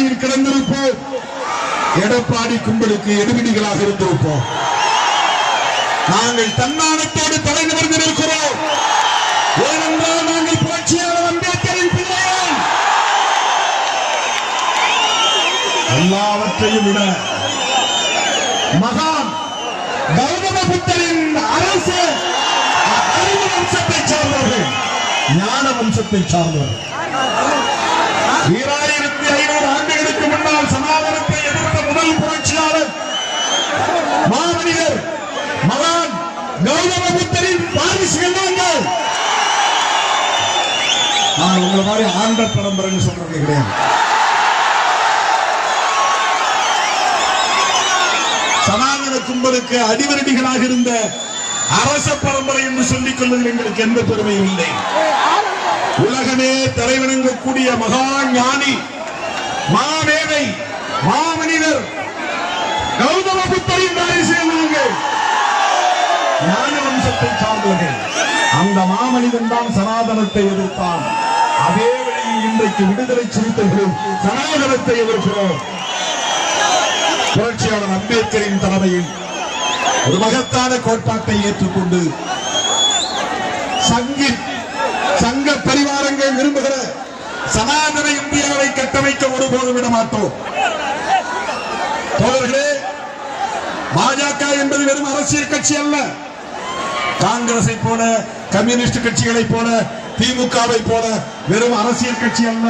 மடியில் கிடந்திருப்போம். எடப்பாடி கும்பலுக்கு எடுபிடிகளாக இருந்திருப்போம். நாங்கள் தன்னானத்தோடு தலை நிமிர்ந்து நிற்கிறோம். ஏனென்றால் நாங்கள் புரட்சியாளர் அம்பேத்கரின் பிள்ளைகள் எல்லாவற்றையும் விட மகான் கௌதம புத்தரின் அரசு அறிவு வம்சத்தை சார்ந்தவர்கள் ஞான வம்சத்தை சார்ந்தவர்கள். கௌதம வாரிசுகள் நாங்கள் நான் உங்களை மாதிரி ஆண்ட பரம்பரைன்னு சொல்றது கிடையாது. சனாதன கும்பலுக்கு அடிவரடிகளாக இருந்த அரச பரம்பரை என்று சொல்லிக் கொள்வதில் எங்களுக்கு எந்த பெருமையும் இல்லை. உலகமே தலைவணங்கக்கூடிய மகா ஞானி மாமேதை மாமனிதர் கௌதம புத்தரின் வாரிசு நாங்கள் ஞான வம்சத்தை சார்ந்தவர்கள் அந்த மாமனிதன் தான் சனாதனத்தை எதிர்த்தான். அதே வழியில் இன்றைக்கு விடுதலை சிறுத்தைகளும் சனாதனத்தை எதிர்க்கிறோம். புரட்சியாளர் அம்பேத்கரின் தலைமையில் ஒரு மகத்தான கோட்பாட்டை ஏற்றுக்கொண்டு சங்கி சங்க பரிவாரங்கள் விரும்புகிற சனாதன இந்தியாவை கட்டமைக்க ஒருபோதும் விட மாட்டோம் தோழர்களே பாஜக என்பது வெறும் அரசியல் கட்சி அல்ல. காங்கிரஸை போல கம்யூனிஸ்ட் கட்சிகளை போல திமுகவை போல வெறும் அரசியல் கட்சி அல்ல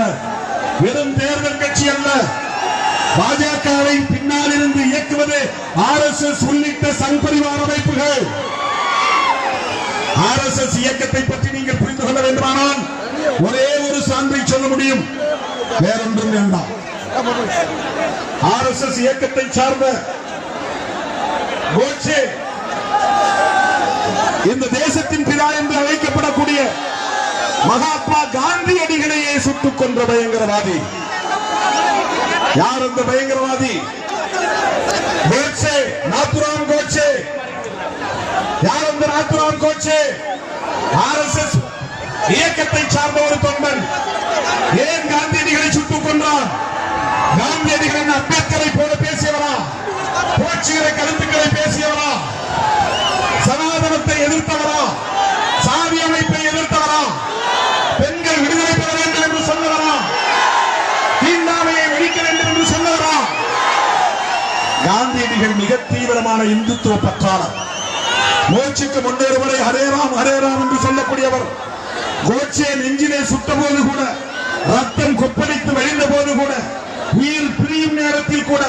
வெறும் தேர்தல் கட்சி அல்ல. பாஜகவை பின்னால் இருந்து இயக்குவது ஆர் எஸ் எஸ் உள்ளிட்ட சங்பரிவார அமைப்புகள். ஆர் எஸ் எஸ் இயக்கத்தை பற்றி நீங்கள் புரிந்து கொள்ள வேண்டுமானால் ஒரே ஒரு சான்றை சொல்ல முடியும். வேறொன்றும் வேண்டாம். ஆர் எஸ் எஸ் இயக்கத்தை சார்ந்த கோட்சே இந்த தேசத்தின் பிதா என்று அழைக்கப்படக்கூடிய மகாத்மா காந்தியடிகளையே சுட்டுக் கொன்ற பயங்கரவாதி. யார் அந்த பயங்கரவாதி? கோட்சே நாத்துராம் கோட்சே யார் அந்த நாத்துராம் கோட்சே ஆர்எஸ்எஸ் இயக்கத்தை சார்ந்த ஒரு தொண்டன். ஏன் காந்தியடிகளை சுட்டுக் கொன்றான் காந்தியடிகளின் அம்பேத்கரை போல பேசியவரா? போச்சுகிற கருத்துக்களை பேசியவரா? எதிர்த்தவரா? சாதி அமைப்பை எதிர்த்தவரா? பெண்கள் விடுதலை பெற வேண்டும் என்று சொன்னவரா? தீண்டாமையை ஒழிக்க வேண்டும் என்று சொன்னவரா? காந்தியடிகள் மிக தீவிரமான இந்துத்துவ பற்றாளர். மூச்சுக்கு முன்னேறும் வரை ஹரேராம் ஹரேராம் என்று சொல்லக்கூடியவர். கோட்சே நெஞ்சிலே சுட்ட போது கூட ரத்தம் கொப்பளித்து வழிந்த போது கூட உயிர் பிரியும் நேரத்தில் கூட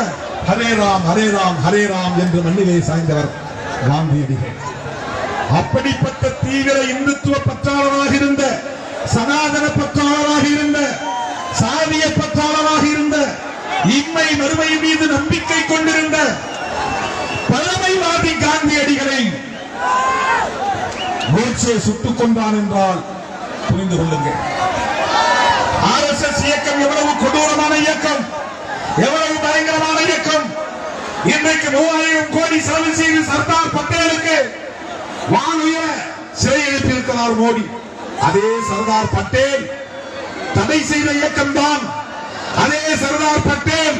ஹரே ராம் ஹரே ராம் ஹரே ராம் என்று மண்ணிலே சாய்ந்தவர் காந்தியடிகள். அப்படிப்பட்ட தீவிர இந்துத்துவ பற்றாளராக இருந்த சனாதன பற்றாளராக இருந்த சாதிய பற்றாளராக இருந்த இம்மை மறுமை மீது நம்பிக்கை கொண்டிருந்த பழமைவாதி காந்தியடிகளை கோட்சே சுட்டுக் கொண்டான் என்றால் புரிந்து கொள்ளுங்கள். ஆர்எஸ்எஸ் இயக்கம் எவ்வளவு கொடூரமான இயக்கம் எவ்வளவு பயங்கரமான இயக்கம். இன்றைக்கு மூவாயிரம் கோடி செலவு செய்து சர்தார் பட்டேலுக்கு வானுயர சிறை எழுப்பியிருக்கிறார் மோடி. அதே சர்தார் பட்டேல் தடை செய்த இயக்கம் தான். அதே சர்தார் பட்டேல்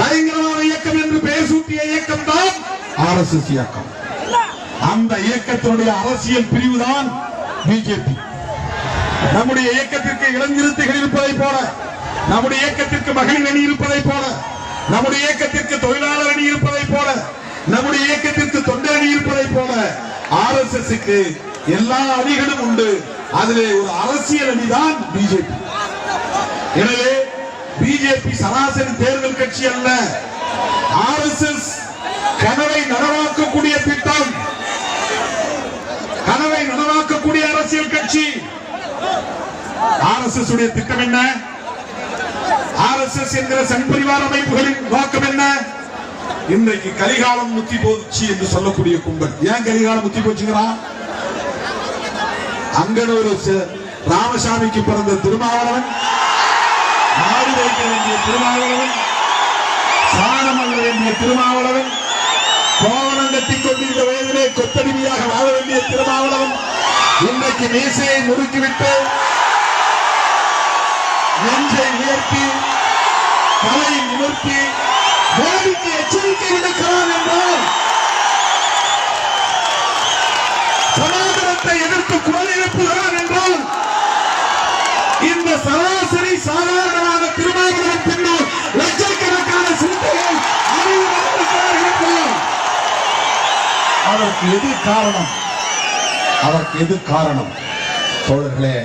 பயங்கரமான இயக்கம் என்று பேசூட்டிய இயக்கம் தான் ஆர் எஸ் எஸ் இயக்கம். அந்த இயக்கத்தினுடைய அரசியல் பிரிவுதான் பிஜேபி. நம்முடைய இயக்கத்திற்கு இளஞ்சிறுத்தைகள் இருப்பதை போல நம்முடைய இயக்கத்திற்கு மகளிர் அணி இருப்பதை போல நம்முடைய இயக்கத்திற்கு தொழிலாளர் அணி இருப்பதை போல நம்முடைய இயக்கத்திற்கு தொண்டை அணி இருப்பதை போல ஆர் எஸ் எல்லா அணிகளும் உண்டு. அதிலே ஒரு அரசியல் அணிதான் பிஜேபி எனவே பிஜேபி சராசரி தேர்தல் கட்சி அல்ல. ஆர் எஸ் எஸ் கனவை நனவாக்கக்கூடிய திட்டம். கனவை நனவாக்கக்கூடிய அரசியல் கட்சி. ஆர் எஸ் எஸ் உடைய திட்டம் என்ன? ஆர் எஸ் எஸ் என்கிற சங் பரிவார அமைப்புகளின் நோக்கம் என்ன? இன்றைக்கு கலிகாலம் முத்தி போச்சு என்று சொல்லக்கூடிய கும்பல். ஏன் கலிகாலம் முத்தி போச்சுங்கிறான் அங்கனூர் ராமசாமிக்கு பிறந்த திருமாவளவன் நாடு வைக்க வேண்டிய திருமாவளவன் சாணம் அல்ல வேண்டிய திருமாவளவன் கோவணம் கட்டி கொண்டிருந்த வயதிலே கொத்தடிமையாக வாழ வேண்டிய திருமாவளவன் இன்றைக்கு மீசையை முறுக்கிவிட்டு நெஞ்சை உயர்த்தி தலை நிமிர்த்தி மோடிக்கு எச்சரிக்கை விடுக்கிறான் என்றால் சனாதனத்தை எதிர்த்து குரல் எழுப்புகிறான் என்றால் இந்த சராசரி சாதாரணமான திருமாவளவன் பின்னால் லட்சக்கணக்கான சிறுத்தைகள் அதற்கு எது காரணம்? அதற்கு எது காரணம்? தோழர்களே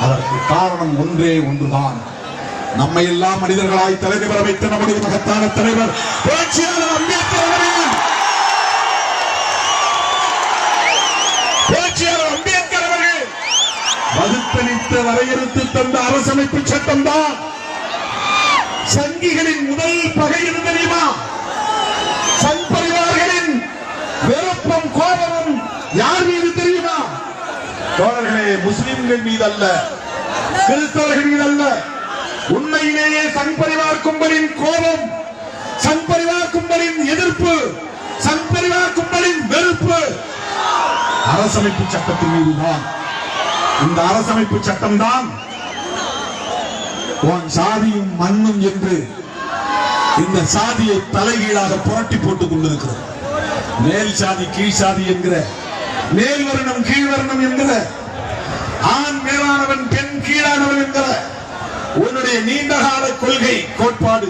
அதற்கு காரணம் ஒன்றே ஒன்றுதான். நம்மை எல்லாம் மனிதர்களாய் தலைவர் வைத்த நம்முடைய மகத்தான தலைவர் புரட்சியாளர் அம்பேத்கர் அவர்கள். புரட்சியாளர் அம்பேத்கர் அவர்கள் வகுத்தளித்து வரையறுத்து தந்த அரசமைப்பு சட்டம் தான். சங்கிகளின் முதல் பகை எது தெரியுமா? சங் பரிவார்களின் வெறுப்பும் கோபமும் யார் மீது தெரியுமா? தோழர்களே முஸ்லிம்கள் மீது அல்ல கிறிஸ்தவர்கள் மீது அல்ல உண்மையிலேயே சங் பரிவார் கும்பலின் கோபம் சங் பரிவார் கும்பலின் எதிர்ப்பு சங் பரிவார் கும்பலின் வெறுப்பு. அரசமைப்பு சட்டத்தின் மீதுதான் இந்த அரசமைப்பு சட்டம் தான் உன் சாதியும் மண்ணும் என்று இந்த சாதியை தலைகீழாக புரட்டி போட்டுக் கொண்டிருக்கிறது. மேல் சாதி கீழ் சாதி என்கிற மேல் வருணம் கீழ் வருணம் என்கிற ஆண் மேலானவன் பெண் கீழானவன் என்கிற உன்னுடைய நீண்டகால கொள்கை கோட்பாடு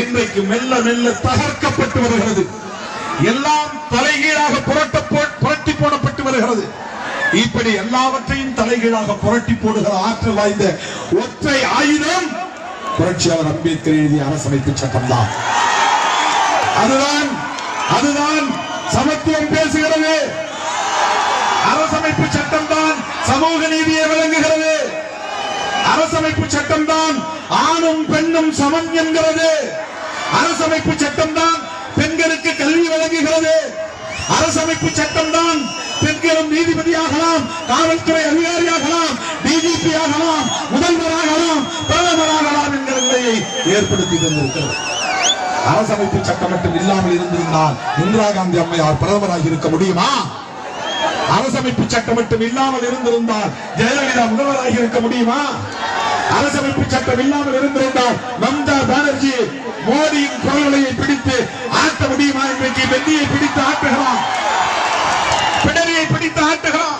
இன்றைக்கு மெல்ல மெல்ல தகர்க்கப்பட்டு வருகிறது. எல்லாம் தலைகீழாக புரட்டி போடப்பட்டு வருகிறது. இப்படி எல்லாவற்றையும் தலைகீழாக புரட்டி போடுகிற ஆற்றல் வாய்ந்த ஒற்றை ஆயுதம் புரட்சியாளர் அம்பேத்கர் எழுதிய அரசமைப்பு சட்டம் தான் அதுதான் அதுதான் சமத்துவம் பேசுகிறது. அரசமைப்பு சட்டம் தான் சமூக நீதியை விளங்குகிறது அரசமைப்பு சட்டம் தான் ஆணும் பெண்ணும் சமம் என்கிறது. அரசமைப்பு சட்டம் தான் பெண்களுக்கு கல்வி வழங்குகிறது. அரசமைப்பு சட்டம் தான் பெண்களும் நீதிபதியாகலாம் காவல்துறை அதிகாரியாகலாம் டிஜிபி ஆகலாம் முதல்வராகலாம் பிரதமராகலாம் என்கிற நிலையை ஏற்படுத்தி தந்திருக்கிறது. அரசமைப்பு சட்டம் மட்டும் இல்லாமல் இருந்திருந்தால் இந்திரா காந்தி அம்மையார் பிரதமராக இருக்க முடியுமா? அரசமைப்பு சட்டம் மட்டும் இல்லாமல் இருந்திருந்தால் ஜெயலலிதா முதல்வராக இருக்க முடியுமா? அரசமைப்பு சட்டம் இல்லாமல் இருந்திருந்தால் மம்தா பானர்ஜி மோடியின் குரல்களை பிடித்து ஆட்ட முடியுமா இன்றைக்கு வெள்ளியை பிடித்து ஆட்டுகிறான். பிடரியை பிடித்து ஆட்டுகிறான்.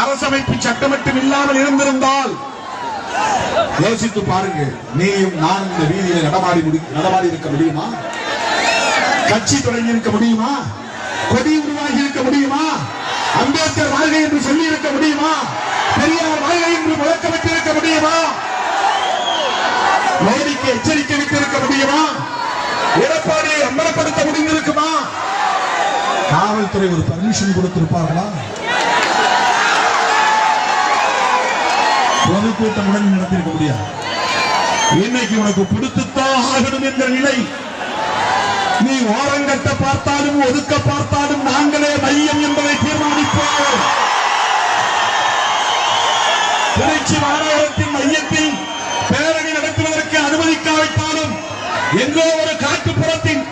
அரசமைப்பு சட்டம் மட்டும் இல்லாமல் இருந்திருந்தால் யோசித்து பாருங்க நீயும் நான் இந்த வீதியில் நடமாடி நடமாடி இருக்க முடியுமா? கட்சி தொடங்கி இருக்க முடியுமா? கொடி உருவாகி இருக்க முடியுமா? அம்பேத்கர் வாழ்கை என்று சொல்லி இருக்க முடியுமா? பெரியார் வாழ்கை என்று முழக்கமிட்டிருக்க முடியுமா? மோடிக்கு எச்சரிக்கை விட்டிருக்க முடியுமா? எடப்பாடியை அம்பலப்படுத்த முடிந்திருக்குமா? காவல்துறை ஒரு பர்மிஷன் கொடுத்திருப்பார்களா? பொதுக்கூட்டம் உடனே நடத்திருக்க முடியாது. இன்னைக்கு உனக்கு பிடித்துத்தான் ஆகணும் என்ற நிலை. நீ ஓரங்கட்ட பார்த்தாலும் ஒதுக்க பார்த்தாலும் நாங்களே மையம் என்பதை தீர்மானிப்போம். திருச்சி மாநகரத்தின் மையத்தில் பேரணி நடத்துவதற்கு அனுமதிக்காவிட்டாலும் எங்கோ ஒரு காட்டுப்புறத்தின்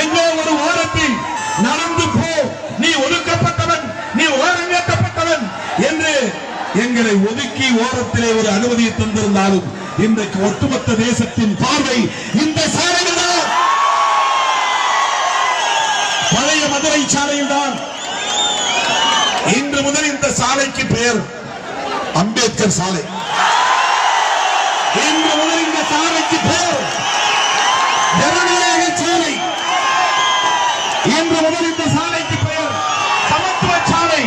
எங்கோ ஒரு ஓரத்தில் நடந்து போ நீ ஒதுக்கப்பட்டவன் நீ ஓரங்கட்டப்பட்டவன் என்று எங்களை ஒதுக்கி ஓரத்திலே ஒரு அனுமதியை தந்திருந்தாலும் இன்றைக்கு ஒட்டுமொத்த தேசத்தின் பார்வை இந்த சாலையில் தான் பழைய மதுரை சாலையில் தான் இன்று முதல் இந்த சாலைக்கு பெயர் அம்பேத்கர் சாலை. இன்று முதல் இந்த சாலைக்கு பெயர் ஜனநாயக சாலை. இன்று முதல் இந்த சாலைக்கு பெயர் சமத்துவ சாலை.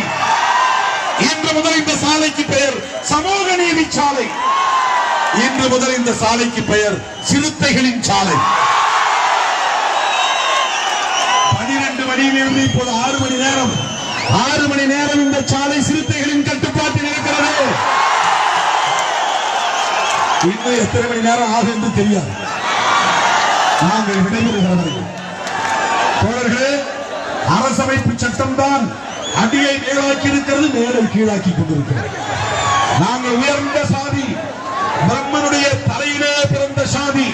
இன்று முதல் இந்த சாலைக்கு பெயர் சமூக நீதி சாலை. இன்று முதல் இந்த சாலைக்கு பெயர் சிறுத்தைகளின் சாலை. பனிரெண்டு மணியிலிருந்து இப்போது ஆறு மணி நேரம். ஆறு மணி நேரம் இந்த சாலை சிறுத்தைகளின் கட்டுப்பாட்டில் இருக்கிறது. இன்னும் எத்தனை மணி நேரம் ஆகும் என்று தெரியாது. நாங்கள் விடைபெறுகிறவர்கள் தோழர்களே அரசமைப்பு சட்டம் தான் அடியை மேலாக்கி இருக்கிறது மேலே கீழாக்கி கொண்டிருக்கிறது. நாங்கள் உயர்ந்த சாதி பிரம்மனுடைய தலையிலே பிறந்த சாதி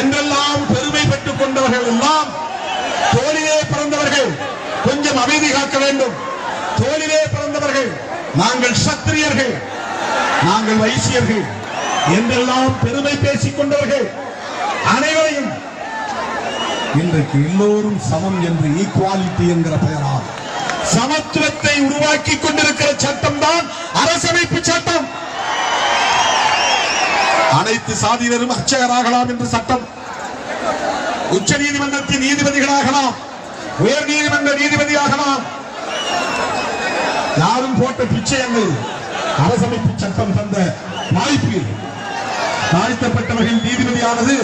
என்றெல்லாம் பெருமை பெற்றுக் கொண்டவர்கள் எல்லாம் தோளிலே பிறந்தவர்கள். கொஞ்சம் அமைதி காக்க வேண்டும். தோளிலே பிறந்தவர்கள். நாங்கள் சத்திரியர்கள். நாங்கள் வைசியர்கள். என்றெல்லாம் பெருமை பேசிக் கொண்டவர்கள் அனைவரையும் இன்றைக்கு எல்லோரும் சமம் என்று ஈக்குவாலிட்டி என்கிற பெயரால் சமத்துவத்தை உருவாக்கி கொண்டிருக்கிற சட்டம் தான் அரசமைப்பு சட்டம். அனைத்து சாதியினரும் அர்ச்சகராகலாம் என்று சட்டம். உச்ச நீதிமன்றத்தின் நீதிபதிகளாகலாம். உயர் நீதிமன்ற நீதிபதியாகலாம். யாரும் போட்ட பிச்சை அரசமைப்பு சட்டம் தந்த வாய்ப்பு தாழ்த்தப்பட்டவர்கள் நீதிபதியானது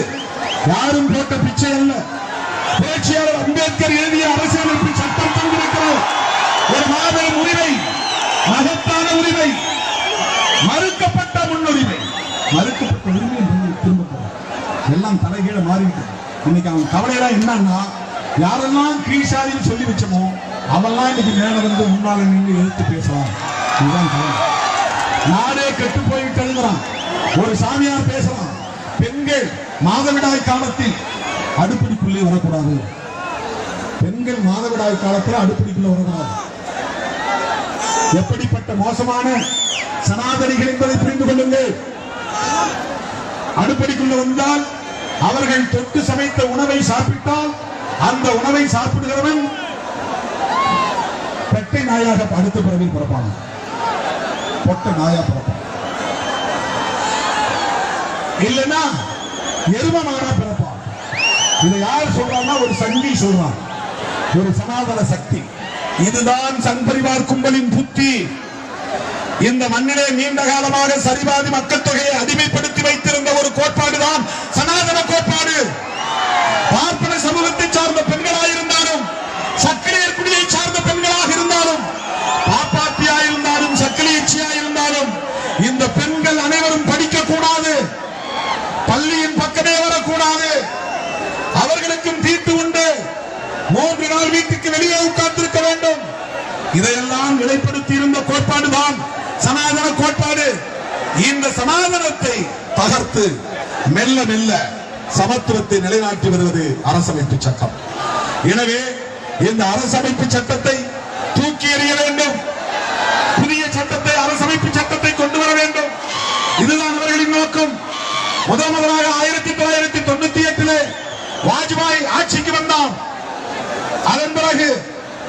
யாரும் போட்ட பிச்சை அல்ல. புரட்சியாளர் அம்பேத்கர் எழுதிய அரசியலமைப்பு சட்டம் தந்திருக்கிறது ஒரு மாபெரும் உரிமை மகத்தான உரிமை மறுக்கப்பட்ட முன்னுரிமை. மறுக்கப்பட்ட உரிமை திரும்ப எல்லாம் தலைகீழ மாறிவிட்டது. இன்னைக்கு அவன் கவலையெல்லாம் என்னன்னா யாரெல்லாம் கீழ்சாதின்னு சொல்லி வச்சோமோ அவெல்லாம் இன்னைக்கு மேல வந்து முன்னால நின்று எழுத்து பேசலாம் இதுதான் கவலை. நாடே கெட்டு போயிட்டு ஒரு சாமியார் பேசலாம். பெண்கள் மாதவிடாய் காலத்தில் அடுப்படிக்குள்ளே வரக்கூடாது. பெண்கள் மாதவிடாய் காலத்தில் அடுப்படிக்குள்ளே வரக்கூடாது. எப்படிப்பட்ட மோசமான சனாதனிகள் என்பதை புரிந்து கொள்ளுங்கள். அடுப்படிக்குள்ள வந்தால் அவர்கள் தொட்டு சமைத்த உணவை சாப்பிட்டால் அந்த உணவை சாப்பிடுகிறவன் பெட்டை நாயாக அடுத்த பிறவில் பிறப்பான. பொட்டை நாயா பிறப்பான். இல்லைன்னா எரும பிறப்பான் இதை யார் சொல்றான்னா ஒரு சங்கி சொல்றான். ஒரு சனாதன சக்தி. இதுதான் சங் பரிவார் கும்பலின் புத்தி. இந்த மண்ணிலே நீண்ட காலமாக சரிபாதி மக்கள் தொகையை அடிமைப்படுத்தி வைத்திருந்த ஒரு கோட்பாடுதான் சனாதன கோட்பாடு. பார்ப்பன சமூகத்தை சார்ந்த பெண்களாயிருந்தாலும் சக்கரையர் குடியை சார்ந்த பெண்களாக இருந்தாலும் பாப்பாத்தியாயிருந்தாலும் சக்கரையச்சியாயிருந்தாலும் இந்த பெண்கள் அனைவரும் படிக்க கூடாது பள்ளியின் கூடாது அவர்களுக்கும் தீட்டு உண்டு. மூன்று நாள் வீட்டுக்கு வெளியே உட்கார்ந்திருக்க வேண்டும். இதையெல்லாம் நிலைப்படுத்தி இருந்த கோட்பாடுதான் சனாதன கோட்பாடு. இந்த சனாதனத்தை தகர்த்து மெல்ல மெல்ல சமத்துவத்தை நிலைநாட்டி வருவது அரசமைப்பு சட்டம். எனவே இந்த அரசமைப்பு சட்டத்தை தூக்கி எறிய வேண்டும். புதிய சட்டத்தை அரசமைப்பு சட்டத்தை கொண்டு வர வேண்டும். இதுதான் அவர்களின் நோக்கம். முதல் முதலாக ஆயிரத்தி தொள்ளாயிரத்தி தொண்ணூத்தி எட்டிலே வாஜ்பாய் ஆட்சிக்கு வந்தார் அதன் பிறகு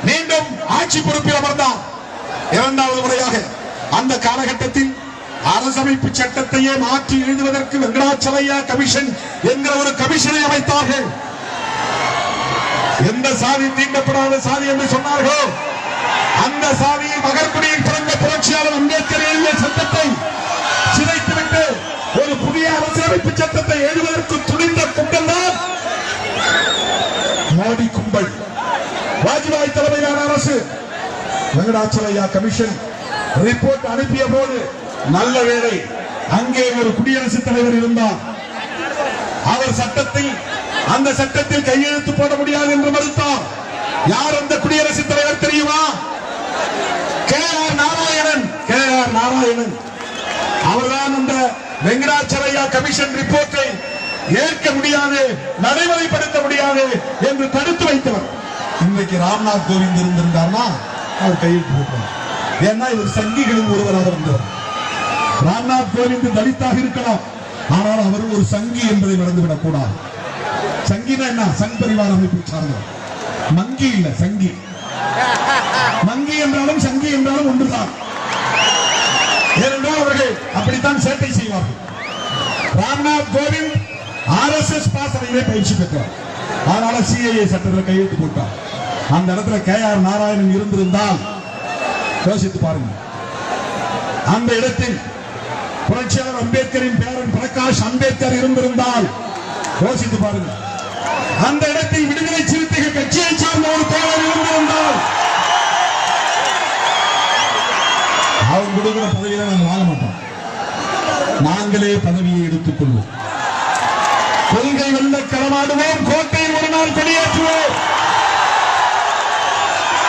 மீண்டும் ஆட்சி பொறுப்பில் அமர்ந்தார் இரண்டாவது முறையாக அந்த காலகட்டத்தில் அரசமைப்பு சட்டத்தையே மாற்றி எழுதுவதற்கு வெங்கடாச்சலையா கமிஷன் என்கிற ஒரு கமிஷனை அமைத்தார்கள். எந்த சாதி தீண்டப்படாத சாதி என்று சொன்னார்களோ அந்த சாதியில் மகர்குடியில் பிறந்த புரட்சியாளர் அம்பேத்கர் எழுதிய சட்டத்தை அரசியலமைப்பு சட்டத்தை எழுதுவதற்கு துணிந்த கும்பல் தான் மோடி கும்பல். வாஜ்பாய் தலைமையிலான அரசு. வெங்கடாச்சலையா கமிஷன். ரிப்போர்ட் அனுப்பிய போது நல்ல வேலை அங்கே ஒரு குடியரசுத் தலைவர் இருந்தார். அவர் சட்டத்தில் அந்த சட்டத்தில் கையெழுத்து போட முடியாது என்று மறுத்தார். யார் அந்த குடியரசுத் தலைவர் தெரியுமா? K R Narayanan. K R Narayanan. அவர்தான் அந்த வெங்கடாச்சலையா கமிஷன் ரிப்போர்ட்டை ஏற்க முடியாது நடைமுறைப்படுத்த முடியாது என்று தடுத்து வைத்தவர். இன்றைக்கு ராம்நாத் கோவிந்த் இருந்திருந்தார்னா அவர் கையெழுத்து போட்டார் ஏன்னா இவர் சங்கிகளின் ஒருவராக இருந்தவர். ராம்நாத் கோவிந்த் தலித்தாக இருக்கலாம். ஆனால் அவர் ஒரு சங்கி என்பதை மறந்துவிடக் கூடாது. சங்கினா என்ன? சங் பரிவார அமைப்பை சார்ந்தவர். மங்கி இல்ல சங்கி. மங்கி என்றாலும் சங்கி என்றாலும் ஒன்றுதான். ஏனென்றால் அவர்கள் அப்படித்தான் சேட்டை செய்வார்கள். ராம்நாத் கோவிந்த் ஆர்எஸ்எஸ் பாசறையிலே பயிற்சி பெற்றார் அதனால சிஐஏ சட்டத்தில் கையெழுத்து போட்டார். அந்த இடத்துல கே ஆர் நாராயணன் இருந்திருந்தால் யோசித்து பாருங்க அந்த இடத்தில் புரட்சியாளர் அம்பேத்கரின் பேரன் பிரகாஷ் அம்பேத்கர் இருந்திருந்தால் யோசித்து பாருங்க அந்த இடத்தில் விடுதலை சிறுத்தைகள் கட்சியை சார்ந்த ஒரு தோழர் இருந்திருந்தால் கொடுக்கிற பதவியில நாங்கள் வாழ மாட்டோம். நாங்களே பதவியை எடுத்துக் கொள்வோம் கொள்கை வெள்ள களமாடுவோம். கோட்டையில் ஒரு நாள் கொடியேற்றுவோம்.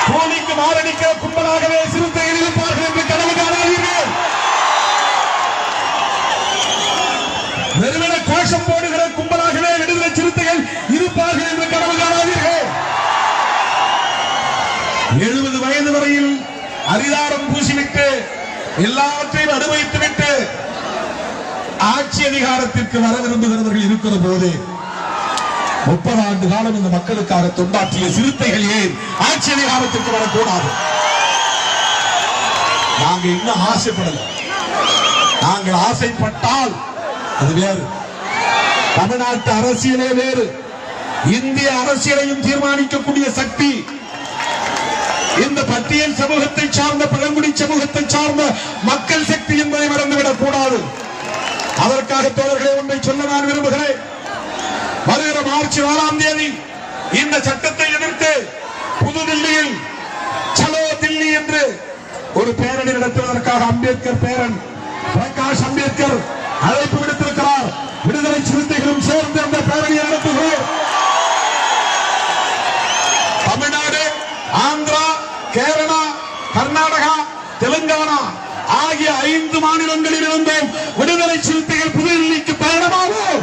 கூலிக்கு மாரடிக்க கும்பலாகவே சிறுத்தைகள் இருப்பார்கள் என்று கனவு காணாதீர்கள். வெறுமன கோஷம் போடுகிற கும்பலாகவே விடுதலை சிறுத்தைகள் இருப்பார்கள் என்று கனவு காணாதீர்கள். எழுபது வயது வரையில் அரிதாரம் பூசிவிட்டு எல்லாவற்றையும் அனுபவித்துவிட்டு ஆட்சி அதிகாரத்திற்கு வர விரும்புகிறவர்கள் இருக்கிற போது முப்பது ஆண்டு காலம் இந்த மக்களுக்காக தொண்டாற்றிய சிறுத்தைகள் ஏன் ஆட்சி அதிகாரத்திற்கு வரக்கூடாது? நாங்க இன்னும் ஆசைப்படல. நாங்கள் ஆசைப்பட்டால் அது வேறு. தமிழ்நாட்டு அரசியலே வேறு. இந்திய அரசியலையும் தீர்மானிக்கக்கூடிய சக்தி இந்த பட்டியல் சமூகத்தை சார்ந்த பழங்குடி சமூகத்தை சார்ந்த மக்கள் சக்தி என்பதை மறந்துவிடக் கூடாது. அதற்காக தோழர்களை ஒன்றை சொல்ல நான் விரும்புகிறேன். வருகிற மார்ச் நாலாம் தேதி இந்த சட்டத்தை எதிர்த்து புதுதில்லியில் சலோ தில்லி என்று ஒரு பேரணி நடத்துவதற்காக அம்பேத்கர் பேரன் பிரகாஷ் அம்பேத்கர் அழைப்பு விடுத்து விடுதலை சிறுத்தைகளும் சேர்ந்து அந்த பேரணியை நடத்துகிறோம் தமிழ்நாடு ஆந்திரா கேரளா கர்நாடகா தெலுங்கானா ஆகிய ஐந்து மாநிலங்களில் இருந்தும் விடுதலை சிறுத்தைகள் புதுதில்லிக்கு பயணமாகும்.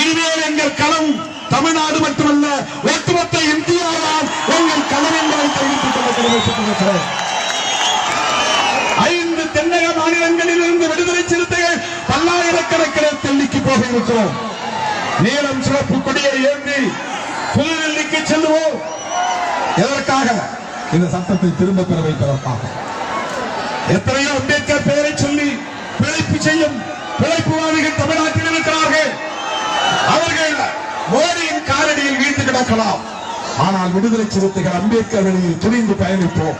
இனிமேல் எங்கள் களம் தமிழ்நாடு மட்டுமல்ல ஒட்டுமொத்த இந்தியா தான் எங்கள் களம் என்பதை தெரிவித்துக் கொள்ள கடமைப்பட்டிருக்கிறேன் ஐந்து தென்னக மாநிலங்களில் இருந்து விடுதலை சிறுத்தைகள் பல்லாயிரக்கணக்கில் டெல்லிக்கு போக இருக்கிறோம் நீளம் சிறப்பு கொடியை ஏந்தி புதுடெல்லிக்கு செல்லுவோம். எதற்காக? இந்த சட்டத்தை திரும்ப பெற வைப்பதற்காக. எத்தனையோ அம்பேத்கர் பெயரை சொல்லி பிழைப்பு செய்யும் பிழைப்புவாதிகள் தமிழ்நாட்டில் இருக்கிறார்கள். அவர்கள் மோடியின் காலடியில் வீழ்ந்து கிடக்கலாம். ஆனால் விடுதலை சிறுத்தைகள் அம்பேத்கர் வழியில் துணிந்து பயணிப்போம்.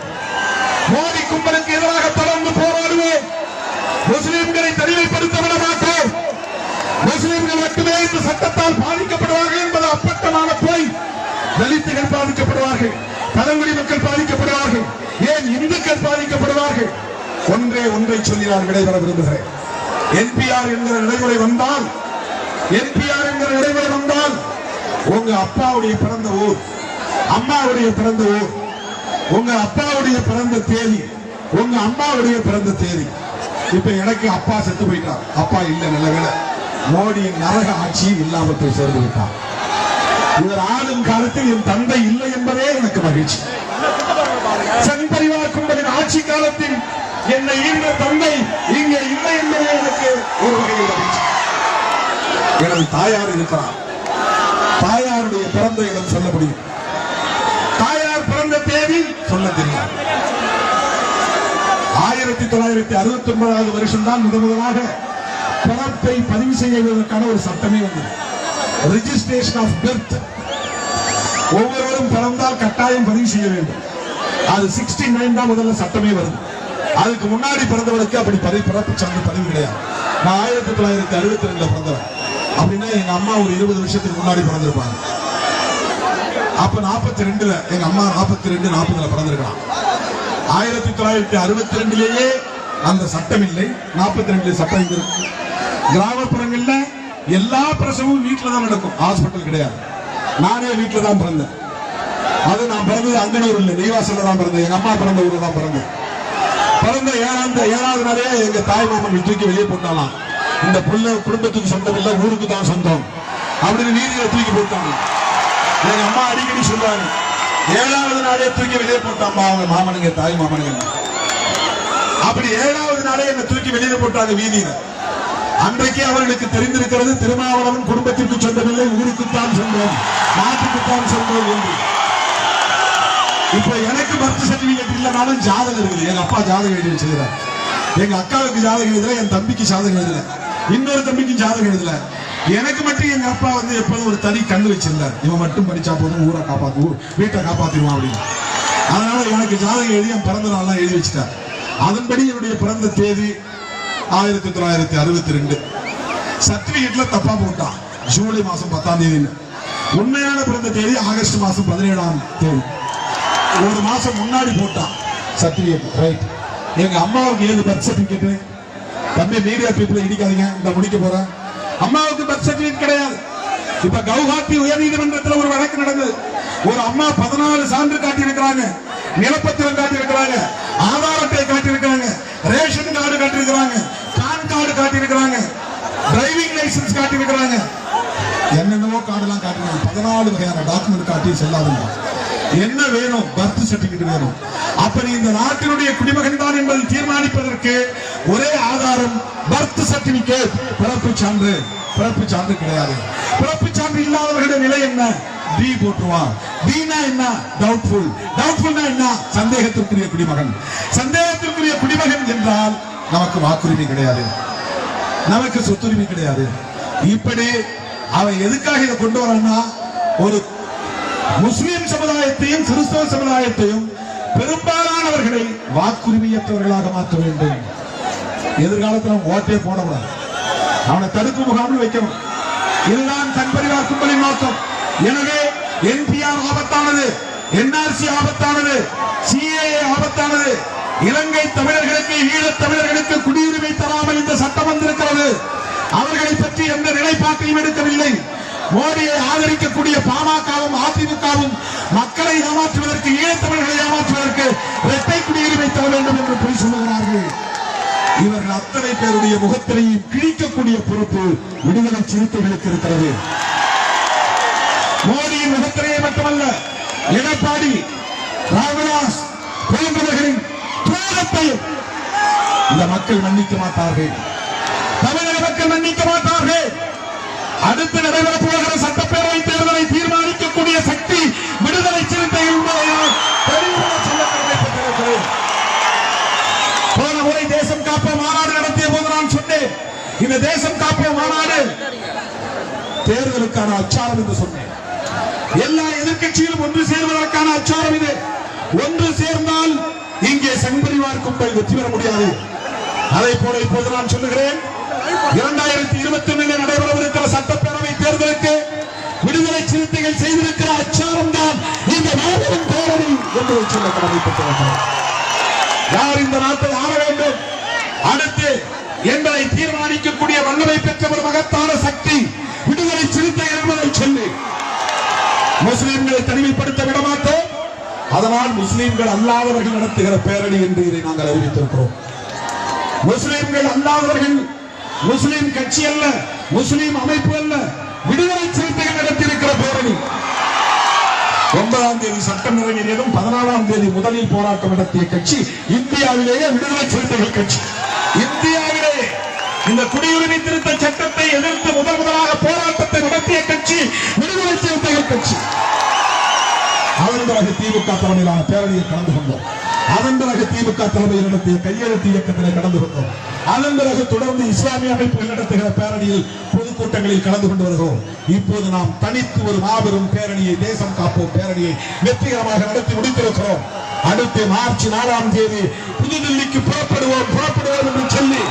மோடி கும்பலுக்கு எதிராக தொடர்ந்து போராடுவோம். முஸ்லிம்களை தனிமைப்படுத்த விட மாட்டோம். முஸ்லிம்கள் மட்டுமே இந்த சட்டத்தால் பாதிக்கப்படுவார்கள் என்பது அப்பட்டமான போய். தலித்துகள் பாதிக்கப்படுவார்கள். பழங்குடி மக்கள் பாதிக்கப்படுவார்கள். ஏன் இந்துக்கள் பாதிக்கப்படுவார்கள்? ஒன்றே ஒன்றை சொல்லி நான் விடைபெற விரும்புகிறேன். என்பிஆர் என்கிற நடைமுறை வந்தால் என்பிஆர் என்கிற நடைமுறை வந்தால் உங்க அப்பாவுடைய பிறந்த ஊர் அம்மாவுடைய பிறந்த ஊர் உங்க அப்பாவுடைய பிறந்த தேதி உங்க அம்மாவுடைய பிறந்த தேதி. இப்ப எனக்கு அப்பா செத்து போயிட்டார். அப்பா இல்ல நல்ல மோடியின் நரக ஆட்சி இல்லாமல் போய் சேர்ந்து விட்டார். இவர் ஆளும் காலத்தில் என் தந்தை இல்லை என்பதே எனக்கு மகிழ்ச்சி. சனி பரிவார் கும்பலின் ஆட்சி காலத்தில் என்னை ஈன்ற தந்தை இங்கே இல்லை என்பதே எனக்கு ஒரு வகையில் எனது தாயார் இருக்கிறார். தாயாருடைய பிறந்த இடம் சொல்ல முடியும். தாயார் பிறந்த தேதி சொல்ல தெரியாது ஆயிரத்தி தொள்ளாயிரத்தி அறுபத்தி ஒன்பதாவது வருஷம் தான் முதன் முதலாக பிறப்பை பதிவு செய்வதற்கான ஒரு சட்டமே வந்தது. ரிஜிஸ்ட்ரேஷன் ஆஃப் பெர்த் ஒவ்வொருவரும் பிறந்தால் கட்டாயம் பதிவு செய்ய வேண்டும். அது சிக்ஸ்டி நைன் தான் முதல்ல சட்டமே வருது. அதுக்கு முன்னாடி பிறந்தவனுக்கு அப்படி பதவி பிறப்பு சான்று பதிவு கிடையாது. நான் ஆயிரத்தி தொள்ளாயிரத்தி அறுபத்தி ரெண்டுல பிறந்தவன். அப்படின்னா எங்க அம்மா ஒரு இருபது வருஷத்துக்கு முன்னாடி பிறந்திருப்பாங்க. அப்ப நாற்பத்தி ரெண்டுல எங்க அம்மா நாற்பத்தி ரெண்டு நாற்பதுல பிறந்திருக்கலாம். ஆயிரத்தி தொள்ளாயிரத்தி அறுபத்தி ரெண்டுலேயே அந்த சட்டம் இல்லை. நாற்பத்தி ரெண்டுல சட்டம் இருக்கு. கிராமப்புறங்கள்ல எல்லா பிரசவமும் வீட்டுல தான் நடக்கும். ஹாஸ்பிட்டல் கிடையாது. நானே வீட்டுல தான் பிறந்தேன். அது நான் பிறந்தது அங்கனூர் இல்லை நெய்வாசல தான் பிறந்தேன். எங்க அம்மா பிறந்த ஊர்ல தான் பிறந்தேன். பிறந்த ஏழாவது ஏழாவது நாளே எங்க தாய் மாமன் தூக்கி வெளியே போட்டாலாம் இந்த புள்ள குடும்பத்துக்கு சொந்தம் இல்லை ஊருக்கு தான் சொந்தம். அப்படின்னு நீதியில தூக்கி போட்டாங்க எங்க அம்மா அடிக்கடி சொல்றாங்க ஏழாவது நாளே தூக்கி வெளியே போட்டாம்மா அவங்க மாமனுங்க தாய் மாமனுங்க. அப்படி ஏழாவது நாளே என்ன தூக்கி வெளியே போட்டாங்க வீதியில. அன்றைக்கு அவர்களுக்கு தெரிந்திருக்கிறது திருமாவளவன் குடும்பத்திற்கு சொந்தமில்லை ஊருக்குத்தான் சொந்தம் நாட்டுக்குத்தான் சொந்தம் என்று. இப்ப எனக்கு பர்த் சர்டிபிகேட் இல்லைனாலும் ஜாதகம் இருக்குது. எங்க அப்பா ஜாதகம் எழுதி வச்சிருக்கிறார். எங்க அக்காவுக்கு ஜாதகம் எழுதல என் தம்பிக்கு ஜாதகம் எழுதல. இன்னொரு தம்பிக்கும் ஜாதகம் எழுதல. எனக்கு மட்டும் எங்க அப்பா வந்து எப்போதும் ஒரு தனி கண்ணு வச்சிருந்தார். இவன் மட்டும் படிச்சா போதும் ஊரை காப்பாத்து ஊர் வீட்டை காப்பாத்திடுவான் அப்படின்னு. அதனால எனக்கு ஜாதகம் எழுதி என் பிறந்த நாள்லாம் எழுதி வச்சுட்டார். அதன்படி என்னுடைய பிறந்த தேதி ஆயிரத்தி தொள்ளாயிரத்தி அறுபத்தி ரெண்டு சர்டிபிகேட்ல தப்பா போட்டான். ஜூலை மாசம் பத்தாம் தேதின்னு. உண்மையான பிறந்த தேதி ஆகஸ்ட் மாசம் பதினேழாம் தேதி. ஒரு மாசம் முன்னாடி போட்டான் சர்டிபிகேட் ரைட் எங்க அம்மாவுக்கு ஏது பர்த் சர்டிபிகேட் தம்பி மீடியா பீப்புள் இடிக்காதீங்க. இந்த முடிக்க போறேன். அம்மாவுக்கு பர்த் சர்டிபிகேட் கிடையாது. இப்ப கவுஹாத்தி உயர்நீதிமன்றத்தில் ஒரு வழக்கு நடந்தது ஒரு அம்மா பதினாலு சான்று காட்டி இருக்கிறாங்க நிலப்பத்திரம் காட்டி இருக்கிறாங்க ஆதார் அட்டை காட்டி இருக்கிறாங்க ரேஷன் கார்டு காட்டி இருக்கிறாங்க பான் கார்டு காட்டி இருக்கிறாங்க டிரைவிங் லைசன்ஸ் காட்டி இருக்கிறாங்க என்னென்னவோ கார்டெல்லாம் காட்டுறாங்க பதினாலு வகையான டாக்குமெண்ட் காட்டி செல்லாதுங்க. என்ன வேணும்? பர்த் சர்டிபிகேட் வேணும். அப்படி இந்த நாட்டினுடைய குடிமகன் தான் என்பதை தீர்மானிப்பதற்கு ஒரே ஆதாரம் பர்த் சர்டிபிகேட் பிறப்பு சான்று. பிறப்பு சான்று கிடையாது. பிறப்பு சான்று இல்லாதவர்களுடைய நிலை என்ன? டி போட்டுருவான் டினா என்ன? டவுட்ஃபுல் டவுட்ஃபுல்னா என்ன? சந்தேகத்திற்குரிய குடிமகன். சந்தேகத்திற்குரிய குடிமகன் என்றால் நமக்கு வாக்குரிமை கிடையாது. நமக்கு சொத்துரிமை கிடையாது. இப்படி அவன் எதுக்காக இதை கொண்டு வரான்னா ஒரு முஸ்லிம் சமுதாயத்தையும் கிறிஸ்தவ சமுதாயத்தையும் பெரும்பாலானவர்களை வாக்குரிமையற்றவர்களாக மாற்ற வேண்டும். எதிர்காலத்தில் அவன் ஓட்டே போடக்கூடாது. அவனை தடுப்பு முகாமில் வைக்கணும். இதுதான் தன் பரிவார் கும்பலின் நோக்கம். எனவே என்பிஆர் ஆபத்தானது என்ஆர்சி ஆபத்தானது சிஏஏ ஆபத்தானது. இலங்கை தமிழர்களுக்கு ஈழத் தமிழர்களுக்கு குடியுரிமை தராமல் இந்த சட்டம் வந்திருக்கிறது. அவர்களை பற்றி எந்த நிலைப்பாட்டையும் எடுக்கவில்லை. மோடியை ஆதரிக்கக்கூடிய பாமகவும் அதிமுகவும் மக்களை ஏமாற்றுவதற்கு ஈழத்தமிழர்களை ஏமாற்றுவதற்கு இரட்டை குடியுரிமை தர வேண்டும் என்று பொய் சொல்லுகிறார்கள். இவர்கள் அத்தனை பேருடைய முகத்திலையும் கிழிக்கக்கூடிய பொறுப்பு விடுதலை சிறுத்தைகளுக்கு இருக்கிறது. மோடியின் முகத்திலேயே மட்டுமல்ல எடப்பாடி ராமதாஸ் போன்றவர்களின் துரோகத்தையும் இந்த மக்கள் மன்னிக்க மாட்டார்கள். தமிழக மக்கள் மன்னிக்க மாட்டார்கள். அடுத்து நடைபெறப் போகிற சட்டப்பேரவை தேர்தலை தீர்மானிக்கக்கூடிய சக்தி விடுதலை சிறுத்தை போன முறை தேசம் காப்போம் மாநாடு நடத்திய போது நான் சொன்னேன் இந்த தேசம் காப்போம் மாநாடு தேர்தலுக்கான அச்சாரம் என்று சொன்னேன். எல்லா எதிர்க்கட்சியிலும் ஒன்று சேர்வதற்கான அச்சாரம் இது. ஒன்று சேர்ந்தால் இங்கே சங்பரிவார் கும்பல் வெற்றி பெற முடியாது. அதை போல இப்போது நான் சொல்லுகிறேன் இரண்டாயிரத்தி இருபத்தி ஒன்னில் நடைபெறவிருக்கிற சட்டப்பேரவை தேர்தலுக்கு விடுதலை சிறுத்தைகள் செய்திருக்கிற அச்சாரம் தான் இந்த மாபெரும் பேரணி என்று சொல்ல கடமைப்பட்டிருக்கிறேன் யார் இந்த நாட்டை ஆள வேண்டும்? அடுத்து என்பதை தீர்மானிக்கக்கூடிய வல்லமை பெற்ற ஒரு மகத்தான சக்தி விடுதலை சிறுத்தை என்பதை சொல்லி முஸ்லிம்களை தனிமைப்படுத்த விடமாட்டோம். அதனால் முஸ்லிம்கள் அல்லாதவர்கள் நடத்துகிற பேரணி என்று இதை நாங்கள் அறிவித்திருக்கிறோம். முஸ்லிம்கள் அல்லாதவர்கள் முஸ்லிம் கட்சி அல்ல முஸ்லிம் அமைப்பு அல்ல விடுதலை சிறுத்தைகள் நடத்தியிருக்கிற பேரணி. ஒன்பதாம் தேதி சட்டம் நிறைவேறியதும் பதினாலாம் தேதி முதலில் போராட்டம் நடத்திய கட்சி இந்தியாவிலேயே விடுதலை சிறுத்தைகள் கட்சி. இந்தியாவிலே இந்த குடியுரிமை திருத்த சட்டத்தை எதிர்த்து முதல் முதலாக போராட்டத்தை நடத்திய கட்சி விடுதலை சிறுத்தைகள் கட்சி. அவர்களாக திமுக தலைமையிலான பேரணியில் கலந்து கொண்டோம். அதன் பிறகு திமுக தலைமையில் நடத்திய கையெழுத்து இயக்கத்திலே கலந்து கொண்டோம். அதன் பிறகு தொடர்ந்து இஸ்லாமிய அமைப்புகள் நடத்துகிற பேரணியில் பொதுக்கூட்டங்களில் கலந்து கொண்டு வருகிறோம். இப்போது நாம் தனித்து ஒரு மாபெரும் பேரணியை தேசம் காப்போம் பேரணியை வெற்றிகரமாக நடத்தி முடித்திருக்கிறோம். அடுத்து மார்ச் நாலாம் தேதி புதுதில்லிக்கு புறப்படுவோம் புறப்படுவோம் என்று சொல்லி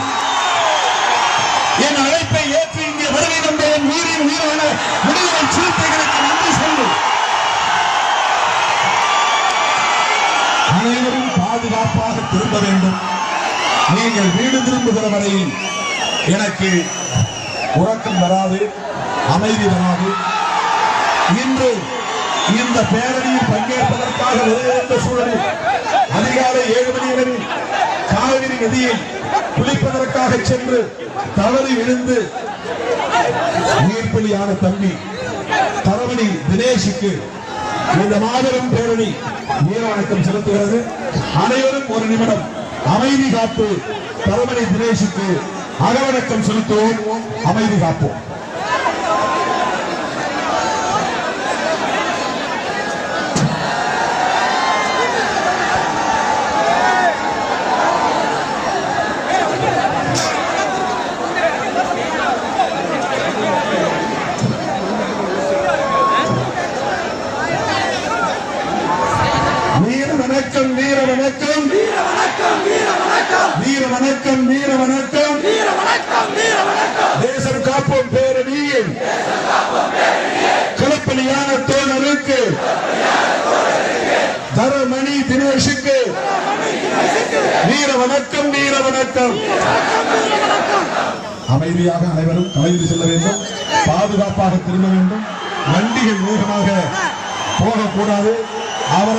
என் அழைப்பை ஏற்று இங்கே வருகை தந்த என் உயிரின் உயிரான விடுதலை சிறுத்தைகளுக்கு நன்றி சொல்லு. அனைவரும் பாதுகாப்பாக திரும்ப வேண்டும். நீங்கள் வீடு திரும்புகிற வரையில் எனக்கு உறக்கம் வராது அமைதி வராது. இன்று இந்த பேரணியில் பங்கேற்பதற்காக ஒரே சூழலில் அதிகாலை ஏழு மணி அளவில் காவிரி நதியில் குளிப்பதற்காக சென்று தவறி விழுந்து நீர்ப்பலியான தம்பி தரவணி தினேஷுக்கு இந்த மாபெரும் பேரணி வீரவணக்கம் செலுத்துகிறது. அனைவரும் ஒரு நிமிடம் அமைதி காப்பு தரமணி தினேஷுக்கு அகவணக்கம் செலுத்துவோம். அமைதி காப்போம் வீர வணக்கம் வீர வணக்கம் வீர வணக்கம் வீர வணக்கம் வீர வணக்கம் தேசம் காப்போம் பேரணியில் களப்பலியான தோழருக்கு தரமணி தினேஷுக்கு வீர வணக்கம் வீர வணக்கம் அமைதியாக அனைவரும் கலைந்து செல்ல வேண்டும். பாதுகாப்பாக திரும்ப